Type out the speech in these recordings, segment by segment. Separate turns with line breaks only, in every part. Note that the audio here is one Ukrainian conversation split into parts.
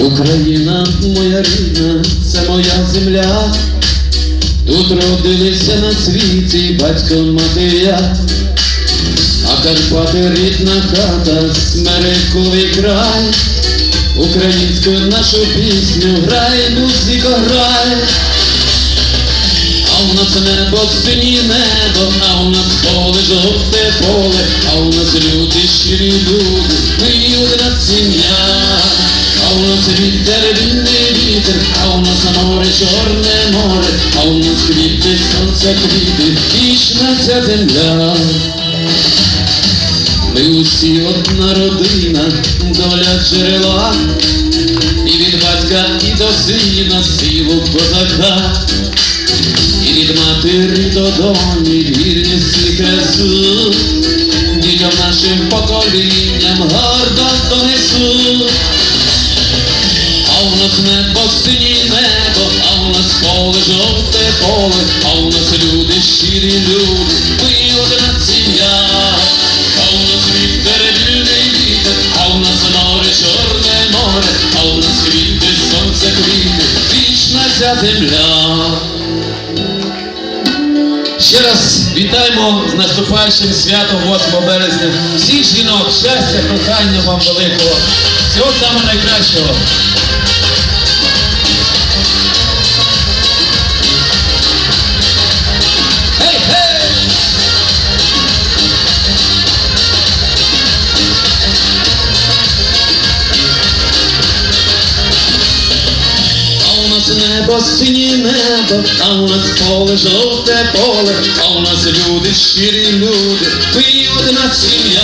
Україна моя рідна, це моя земля. Тут родилися на світі батько мати я, а Карпати рідна хата, смерековий край, українську нашу пісню грай, музико, грай. А у нас небо сині небо, а у нас поле жовте поле, а у нас люди щирі люди, ми одна сім'я. Вітер, вільний вітер, а у нас море, чорне море, а у нас квіти, сонце квіти, вічна ця земля. Ми усі одна родина, доля джерела, і від батька, і до сина силу козака. І від матері до доні вірність і красу, дітям нашим поколінням гордо донесу. Жовте поле, а у нас люди щирі люди, ми одна сім'я. А у нас вітер вільний вітер, а у нас море, чорне море, а у нас квіти, сонце квіти, вічна ця земля. Ще раз вітаємо з наступаючим святом 8 березня. Всіх жінок, щастя, кохання вам великого. Всього самого найкращого. Небо синє небо, а у нас поле жовте поле, а у нас люди щирі люди, ми одна сім'я,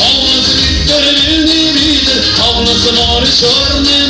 а у нас вітер вільний вітер, а у нас море чорне